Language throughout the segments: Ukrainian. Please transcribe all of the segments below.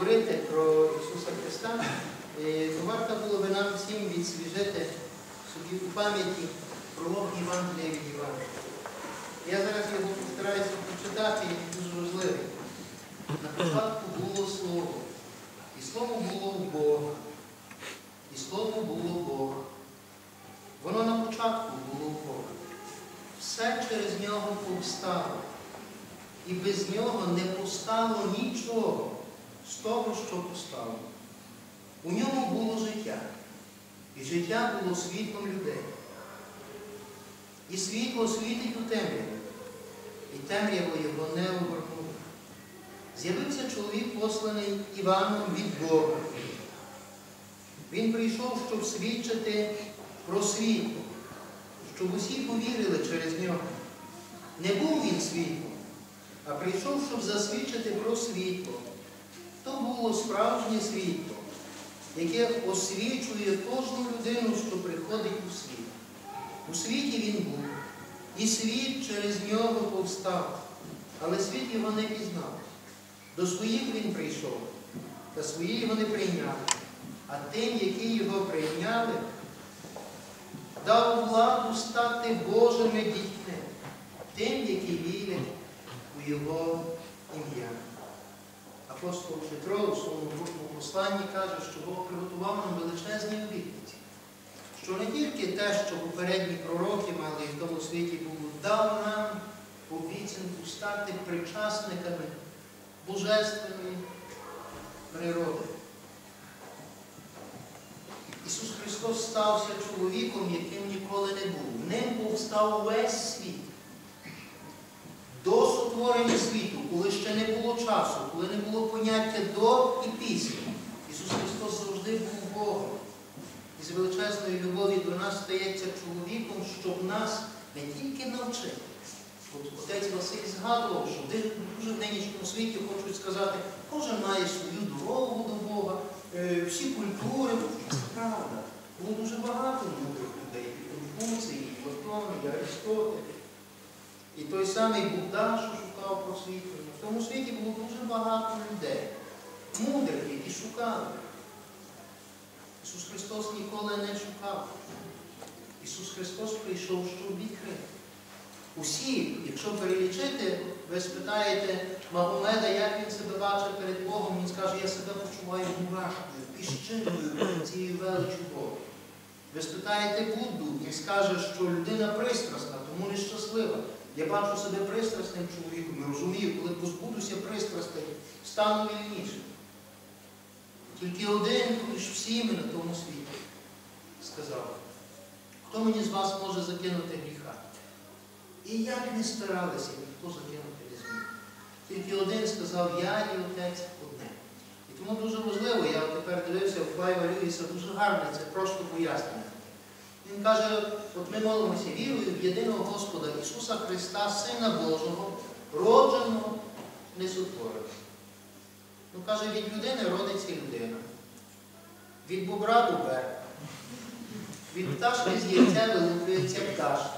говорити про Ісуса Христа, е, то варто було би нам всім відсвіжити собі у пам'яті пролог Євангелія від Івана. Я зараз його постараюся прочитати, він дуже важливий. На початку було Слово, і Слово було у Бога, і Слово було Бога. Воно на початку було у Бога. Все через нього повстало. І без нього не постало нічого з того, що постало. У ньому було життя, і життя було світлом людей. І світло світить у темряві, і темряво його не обернуло. З'явився чоловік, посланий Іваном від Бога. Він прийшов, щоб свідчити про світло, щоб усі повірили через нього. Не був він світлом, а прийшов, щоб засвідчити про світло. То було справжнє світло, яке освічує кожну людину, що приходить у світ. У світі він був, і світ через нього повстав, але світ його не пізнав. До своїх він прийшов, та свої його не прийняли. А тим, які його прийняли, дав владу стати Божими дітьми, тим, які вірять у Його ім'я. Апостол Петро у своєму другому посланні каже, що Бог приготував нам величезні обітниці. Що не тільки те, що попередні пророки мали в тому світі було, дав нам обіцянку стати причасниками божественної природи. Ісус Христос стався чоловіком, яким ніколи не був. Ним повстав весь світ. До сотворення світу, коли ще не було часу, коли не було поняття до і після. Ісус Христос завжди був Богом. І з величезної любові до нас стається чоловіком, щоб нас не тільки навчити. От отець Василь згадував, що дуже в нинішньому світі хочуть сказати, кожен має свою дорогу до Бога, е, всі культури. Це правда. Було дуже багато мудрих людей. І Конфуцій, і Платон, і Аристотель. І той самий Будда, що шукав просвітлення. В тому світі було дуже багато людей, мудрих, які шукали. Ісус Христос ніколи не шукав. Ісус Христос прийшов, щоб відкрити. Усі, якщо перелічити, ви спитаєте Магомеда, як він себе бачить перед Богом, він скаже, я себе почуваю мурашкою, піщиною цією величу Бога. Ви спитаєте Будду, він скаже, що людина пристрасна, тому нещаслива. Я бачу себе пристрасним чоловіком і розумію, коли позбудуся пристрастей, стану вільнішим. Тільки один, лиш всі ми на тому світі, сказав, хто мені з вас може закинути гріха? І як не старалися, ніхто закинути не зміг. Тільки один сказав, я і отець одне. І тому дуже важливо, я тепер дивився в Клайва Льюіса, дуже гарне, це просто пояснення. Він каже, от ми молимося вірою в єдиного Господа Ісуса Христа, Сина Божого, родженого, несотвореного. Ну, каже, від людини родиться людина. Від бобра бобер. Від пташки з яйця вилуплюється пташка.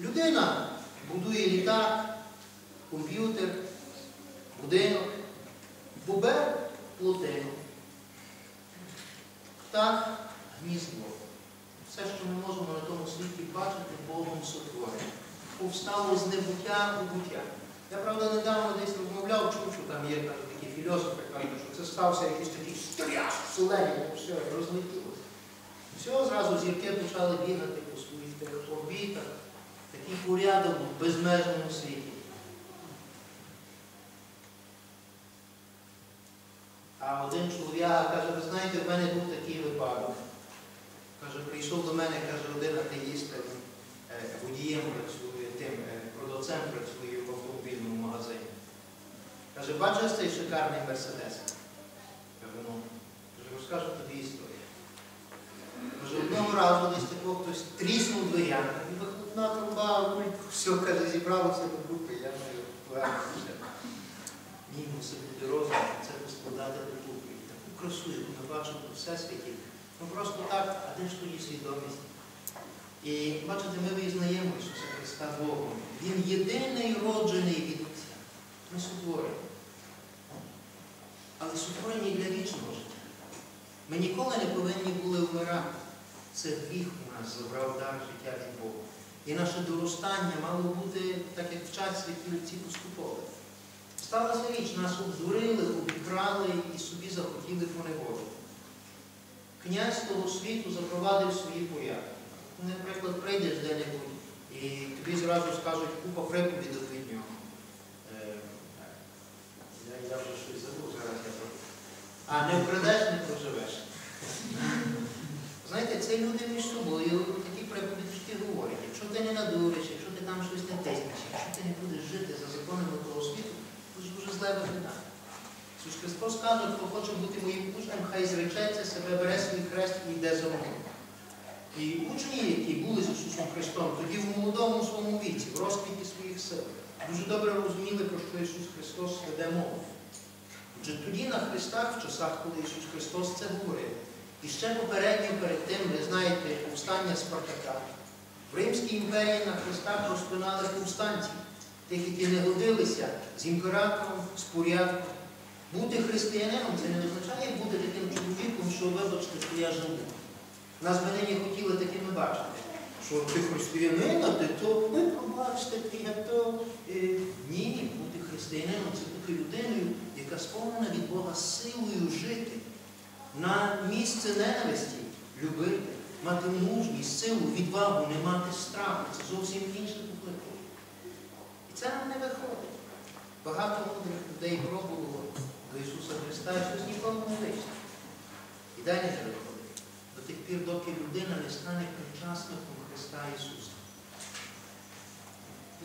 Людина будує літак, комп'ютер, будинок, бобер плотину. Птах гніздо. Все, що ми можемо на тому світі бачити, Богом сотворене. Повстало з небуття у буття. Я, правда, недавно десь розмовляв, чув, що там є там, такі філософи, кажуть, що це стався якийсь такий стряс вселені, все розлетілося. Все, зразу зірки почали бігати по своїх орбітах. Такий порядок в безмежному світі. А один чоловік каже, ви знаєте, в мене був такий випадок. Каже, прийшов до мене, каже, один атеїст, е, водієм працює, тим е, продавцем працює в автомобільному магазині. Каже, бачиш цей шикарний мерседес? Каже, ну, каже, розкажу тобі історію. Каже, одного разу десь такого хтось тріснув дверями, і вихлопна труба, все, каже, зібралося до групи, я не повернувся. Ні, мусить бути розум, це поскладати до групи. Таку красу, яку ми бачимо у всесвіті. Ну просто так, а де ж тоді свідомість? І бачите, ми визнаємо Ісуса Христа Богом. Він єдиний роджений від Отця. Ми сотворений. але сотворені для вічного життя. Ми ніколи не повинні були вмирати. Це гріх у нас забрав дар життя від Бога. І наше доростання мало бути, так як вчать святі отці поступово. Сталася річ, нас обдурили, обікрали і собі захотіли поневолити. Князь того світу запровадив свої порядки. Наприклад, прийдеш де-небудь і тобі зразу скажуть купа приповідок від нього. Е, Я, вже щось забув, зараз я про. А не вкрадеш, не проживеш. Знаєте, це люди між собою такі приповідки говорять. Якщо ти не надуриш, якщо ти там щось не тиснеш, якщо ти не будеш жити за законами того світу, то ж дуже зле виглядає. Ісус Христос каже, хто хоче бути моїм учнем, хай зречеться себе, бере свій хрест і йде за мною. І учні, які були з Ісусом Христом, тоді в молодому своєму віці, в розквіті своїх сил, дуже добре розуміли, про що Ісус Христос веде мову. Отже, тоді на Христах, в часах, коли Ісус Христос це говорив, і ще попередньо перед тим, ви знаєте, повстання Спартака. В Римській імперії на Христах розпинали повстанців, тих, які не годилися з імператором, з порядком. Бути християнином це не означає бути таким чоловіком, що вибачте, що я живу. Нас би нині хотіли такими бачити. Що ти християнин, а ти то, ви пробачте, ти я то. Е, ні, бути християнином це бути людиною, яка сповнена від Бога силою жити. На місце ненависті любити, мати мужність, силу, відвагу, не мати страху. Це зовсім інше покликання. І це нам не виходить. Багато мудрих людей пробувало до Ісуса Христа, і щось нікому не вийшло. І далі не виходить. До тих пір, доки людина не стане причасником Христа Ісуса.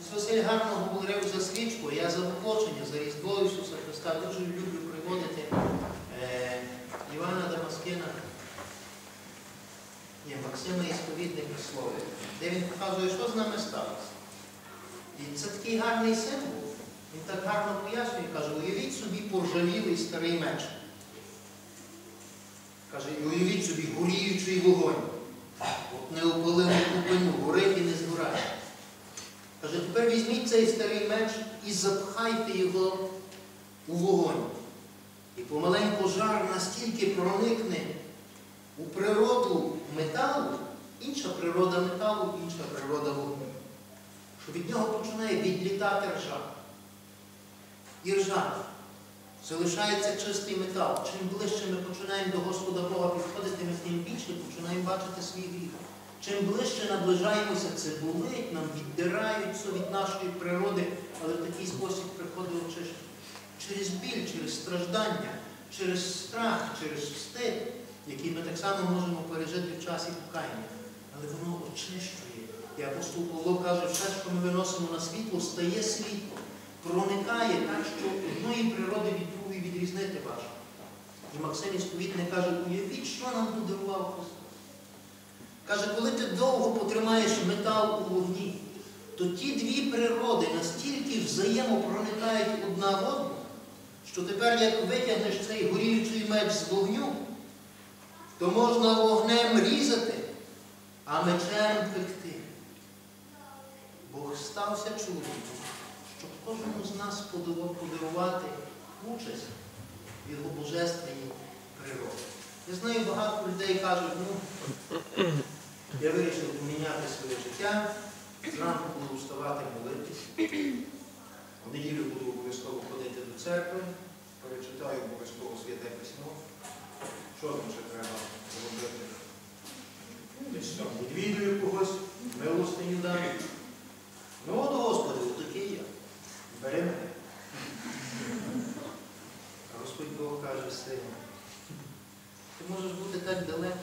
Ось Василь гарно говорив за свічку, я за воплочення, за Різдво Ісуса Христа дуже люблю приводити е, Івана Дамаскина, ні, Максима Ісповідника Слово, де він показує, що з нами сталося. І це такий гарний символ. Він так гарно пояснює, каже, уявіть собі поржавілий старий меч. Каже, і уявіть собі горіючий вогонь. От не опалили купину, горить і не згорає. Каже, тепер візьміть цей старий меч і запхайте його у вогонь. І помаленьку жар настільки проникне у природу металу, інша природа металу, інша природа вогню, що від нього починає відлітати ржа. І ржа. Залишається чистий метал. Чим ближче ми починаємо до Господа Бога підходити, ми тим більше починаємо бачити свій гріх. Чим ближче наближаємося, це болить, нам віддираються від нашої природи, але в такий спосіб приходить очищення. Через біль, через страждання, через страх, через стид, який ми так само можемо пережити в часі покаяння. Але воно очищує. І апостол Павло каже, все, що ми виносимо на світло, стає світло, проникає так, що одної природи від другої відрізнити важко. І Максим Ісповідний каже, уявіть, що нам подарував Христос. Каже, коли ти довго потримаєш метал у вогні, то ті дві природи настільки взаємопроникають одна в одну, що тепер, як витягнеш цей горіючий меч з вогню, то можна вогнем різати, а мечем пекти. Бог стався чоловіком, щоб кожному з нас подарувати участь в його божественній природі. Я знаю, багато людей кажуть, ну, я вирішив поміняти своє життя, зранку буду вставати молитись, в неділю буду обов'язково ходити до церкви, перечитаю обов'язково святе письмо. Що там ще треба зробити? Відвідую когось, милостиню дам. Ну от Господи, отакий я. Бери мене. А Господь Бог каже сину. Ти можеш бути так далеко.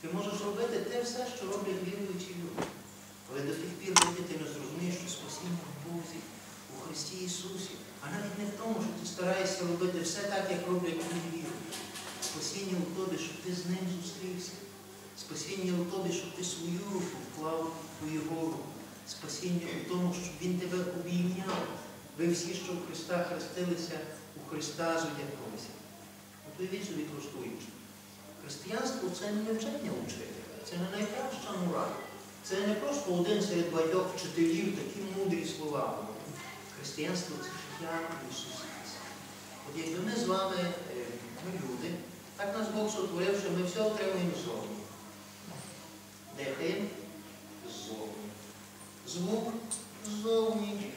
Ти можеш робити те все, що роблять віруючі люди. Але до тих пір, доки ти не зрозумієш, що спасіння в Бозі, у Христі Ісусі, а навіть не в тому, що ти стараєшся робити все так, як роблять люди. Спасіння у тобі, щоб ти з ним зустрівся. Спасіння у тобі, щоб ти свою руку вклав у його руку. Спасіння у тому, щоб він тебе обійняв. Ви всі, що в Христа хрестилися, у Христа зодяглися. От уявіть собі трошки. Християнство це не навчання учителя, це не найкраща мораль. Це не просто один серед багатьох вчителів такі мудрі слова. Християнство це життя Ісуса Христа. От якби ми з вами, е, ми люди, так нас Бог сотворив, що ми все отримуємо ззовні. Дихаємо ззовні. Звук ззовні.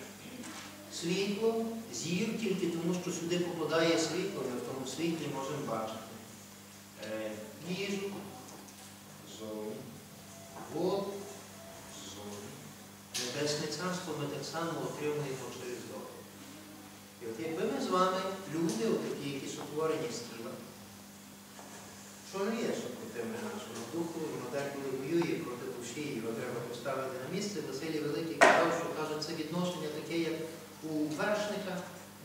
Світло, зір тільки тому, що сюди попадає світло, ми в тому світлі можемо бачити. Е, Їжу ззовні. Воду ззовні. Небесне царство ми так само отримуємо. От якби ми з вами, люди, отакі, які сотворені з тіла, що не є супротивне нашому духу, воно деколи воює проти душі, його треба поставити на місце. Василій Великий казав, що каже, це відношення таке, як у вершника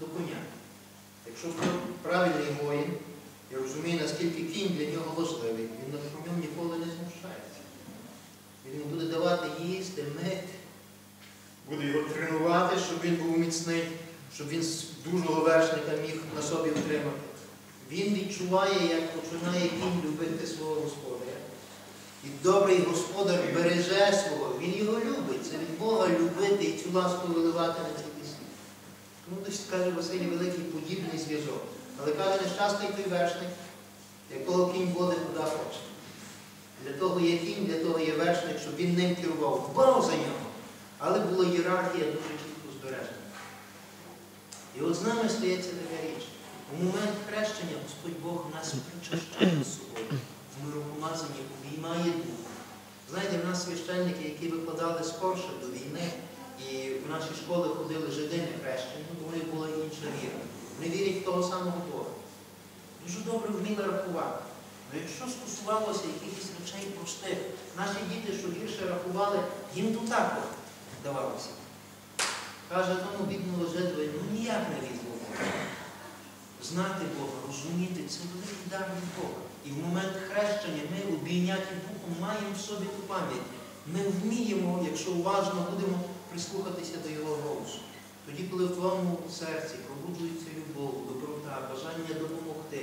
до коня. Якщо правильний воїн, і розуміє, наскільки кінь для нього важливий, він на конем ніколи не знущається. Він буде давати їсти, мити, буде його тренувати, щоб він був міцний, щоб він дужого вершника міг на собі втримати. Він відчуває, як починає кінь любити свого господаря. І добрий господар береже свого, він його любить. Це від Бога любити і цю ласку виливати на цілий світ. Тому десь каже Василій Великий подібний зв'язок. Але каже, нещасний той вершник, якого кінь водить куди хоче. Для того є кінь, для того є вершник, щоб він ним керував. Дбав за нього. Але була ієрархія дуже. І от з нами стається така річ. У момент хрещення Господь Бог нас причащає з собою. В миропомазанні обіймає дух. Знаєте, в нас священники, які викладали скорше до війни, і в наші школи ходили жидини хрещені, ну, вони була інша віра. Вони вірять в того самого Бога. Дуже добре вміли рахувати. Ну, якщо стосувалося якихось речей простих, наші діти, що гірше рахували, їм тут також давалося. Каже, тому бідному жидові, ну ніяк не від Бога. Знати Бога, розуміти, це великий дар від Бога. І в момент хрещення ми обійняті Духом маємо в собі ту пам'ять. Ми вміємо, якщо уважно будемо прислухатися до Його голосу. Тоді, коли в твоєму серці пробуджується любов, доброта, бажання допомогти,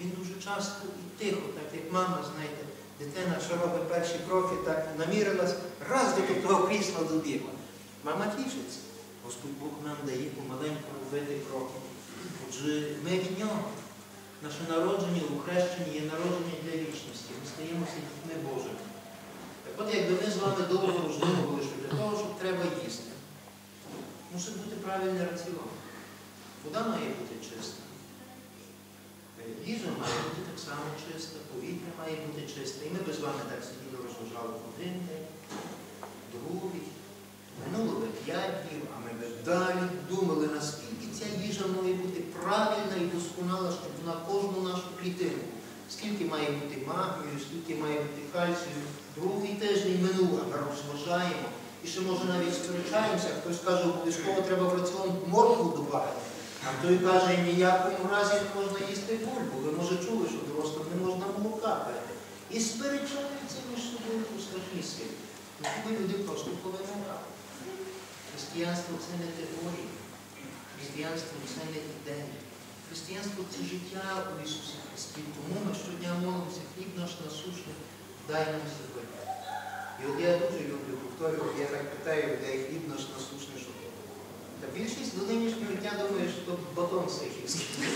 він дуже часто і тихо, так як мама, знаєте, дитина, що робить перші кроки, так намірилась, раз до того крісла добігла. Мама тішиться. Господь Бог нам дає помаленьку робити кроки. Отже, ми від нього. Наше народження у хрещенні є народження для вічності. Ми стаємося дітьми Божими. Так от, якби ми з вами довго роздумували, що для того, щоб треба їсти, мусить бути правильний раціон. Вода має бути чиста. Їжа має бути так само чиста, повітря має бути чисте. І ми би з вами так сиділи, розважали один день, другий. Минуло би п'ять днів, а ми би далі думали, наскільки ця їжа має бути правильна і досконала, щоб на кожну нашу клітину. Скільки має бути магнію, скільки має бути. Другий тиждень минув, ми розважаємо. І ще може навіть сперечаємося, хтось каже, обов'язково треба в раціон моркву додати. А той каже, ніякому разі не можна їсти бульбу. Ви може чули, що дорослим не можна молока пити. І сперечаються між собою у страшні сили. Тоді люди просто повинували. Християнство це не теорія. Християнство це не ідея. Християнство це життя у Ісусі Христі. Тому ми щодня молимося, хліб наш насущний, дай нам сьогодні. І от я дуже люблю повторювати, я так питаю людей, хліб наш насушний то. Та більшість до нинішнього дня думає, що то батон сихівський.